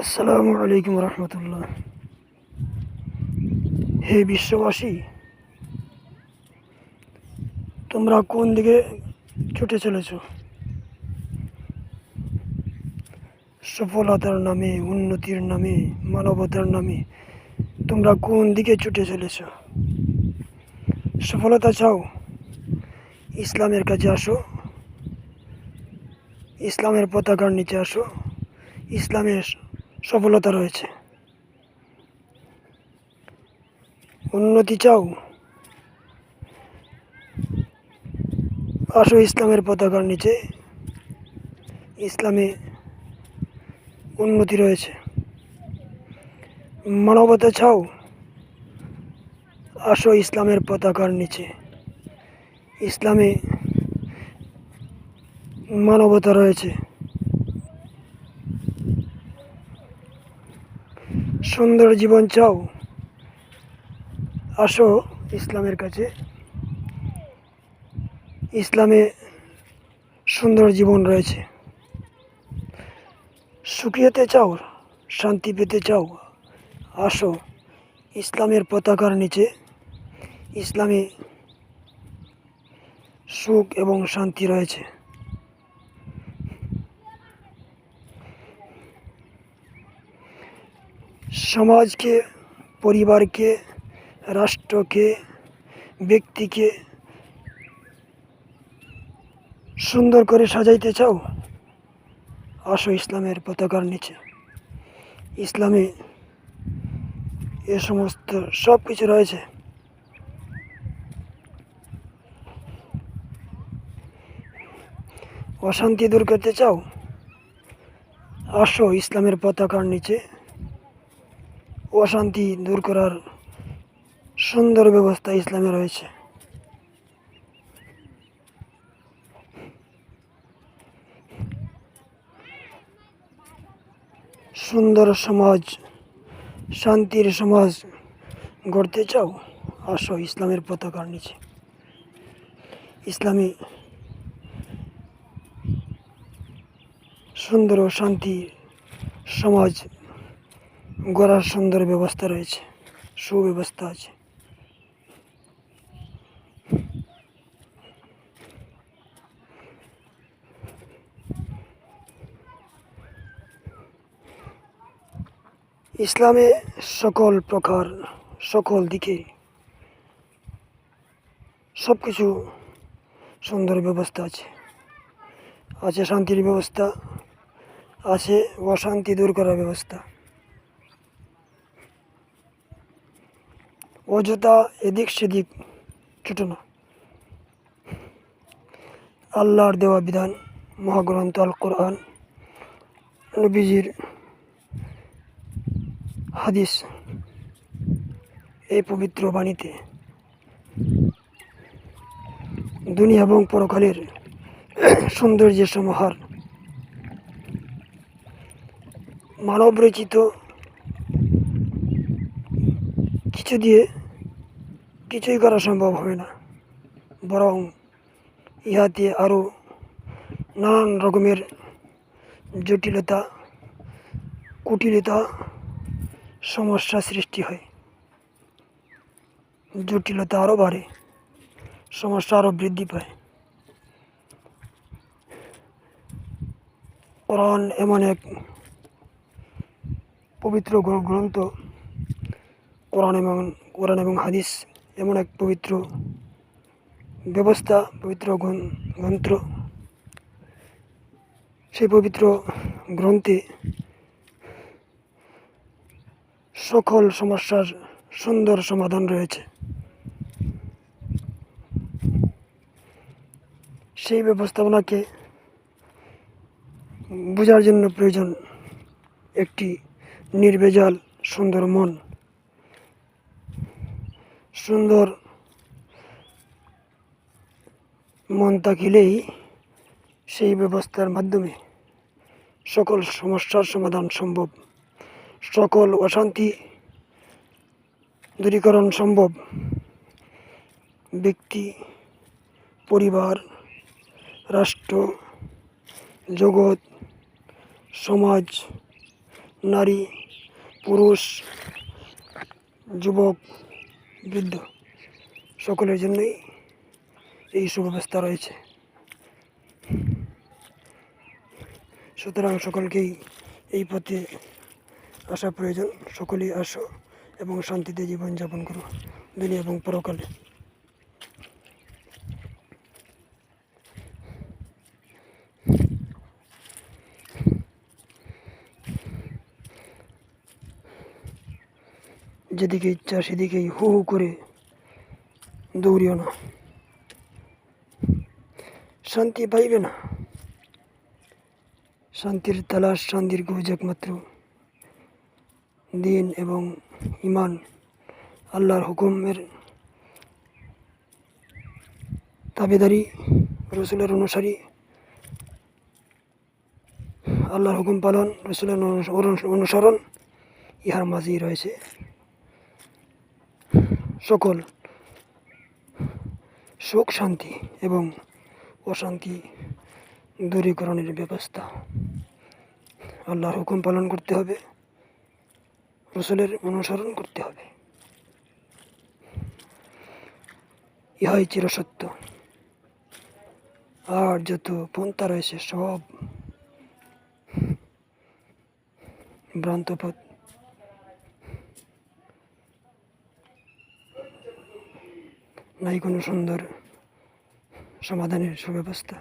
আসসালামু আলাইকুম রহমতুল্লাহ। হে বিশ্ববাসী, তোমরা কোন দিকে ছুটে চলেছ? সফলতার নামে, উন্নতির নামে, মানবতার নামে তোমরা কোন দিকে ছুটে চলেছ? সফলতা চাও, ইসলামের কাছে আসো, ইসলামের পতাকার নিচে আসো, ইসলামের সফলতা রয়েছে। উন্নতি চাও? আসো ইসলামের পতাকার নিচে। ইসলামে উন্নতি রয়েছে। মানবতা চাও? আসো ইসলামের পতাকার নিচে। ইসলামে মানবতা রয়েছে। সুন্দর জীবন চাও, আসো ইসলামের কাছে। ইসলামে সুন্দর জীবন রয়েছে। সুখী হতে চাও, শান্তি পেতে চাও, আসো ইসলামের পতাকার নিচে। ইসলামে সুখ এবং শান্তি রয়েছে। সমাজকে, পরিবারকে, রাষ্ট্রকে, ব্যক্তিকে সুন্দর করে সাজাইতে চাও? আসো ইসলামের পতাকার নিচে। ইসলামে এ সমস্ত সব কিছু রয়েছে। অশান্তি দূর করতে চাও? আসো ইসলামের পতাকার নিচে। অশান্তি দূর করার সুন্দর ব্যবস্থা ইসলামে রয়েছে। সুন্দর সমাজ, শান্তির সমাজ গড়তে চাও, আসো ইসলামের পতাকার নিচে। ইসলামী সুন্দর ও শান্তি সমাজ গড়ার সুন্দর ব্যবস্থা রয়েছে, সুব্যবস্থা আছে। ইসলামে সকল প্রকার, সকল দিকে সব কিছু সুন্দর ব্যবস্থা আছে। আছে শান্তির ব্যবস্থা, আছে অশান্তি দূর করার ব্যবস্থা। অযথা এদিক সেদিক ছুটো না আল্লাহর দেওয়া বিধান, মহাগ্রন্থ আল কোরআন নবীজির হাদিস, এই পবিত্র বাণীতে। দুনিয়া এবং পরকালের সৌন্দর্যের সমাহার মানব রচিত কিছু দিয়ে কিছুই করা সম্ভব হবে না। বরং ইহাতে আরও নানান রকমের জটিলতা, কুটিলতা, সমস্যা সৃষ্টি হয়। জটিলতা আরও বাড়ে, সমস্যা আরও বৃদ্ধি পায়। কোরআন এমন এক পবিত্র গ্রন্থ, কোরআন এবং কোরআন এবং হাদিস এমন এক পবিত্র ব্যবস্থা, পবিত্র গ্রন- গ্রন্থ। সেই পবিত্র গ্রন্থে সকল সমস্যার সুন্দর সমাধান রয়েছে। সেই ব্যবস্থাপনাকে বোঝার জন্য প্রয়োজন একটি নির্ভেজাল, সুন্দর মন। সুন্দর মন তাকিলেই সেই ব্যবস্থার মাধ্যমে সকল সমস্যার সমাধান সম্ভব। সকল অশান্তি দূরীকরণ সম্ভব। ব্যক্তি, পরিবার, রাষ্ট্র, জগৎ, সমাজ, নারী, পুরুষ, যুবক বৃদ্ধ সকলের জন্যই এই সুব্যবস্থা রয়েছে। সুতরাং সকলকেই এই পথে আসা প্রয়োজন। সকলেই আসো এবং শান্তিতে জীবনযাপন করো। দুনিয়া এবং পরকালে। যেদিকে ইচ্ছা সেদিকেই হু হু করে দৌড়িও না। শান্তি পাইবে না। শান্তির তালাশ, শান্তির খোঁজ একমাত্র দিন এবং ইমান আল্লাহর হুকুমের তাবেদারি, রসুলের অনুসারী। আল্লাহর হুকুম পালন, রসুলের অনুসরণ ইহার মাঝেই রয়েছে। সকল সুখ শান্তি এবং অশান্তি দূরীকরণের ব্যবস্থা আল্লাহর হুকুম পালন করতে হবে, রসুলের অনুসরণ করতে হবে। ইহাই চিরসত্য। আর যত পন্থা রয়েছে, সব ভ্রান্ত পথ নাই কোনো সুন্দর সমাধানের সুব্যবস্থা।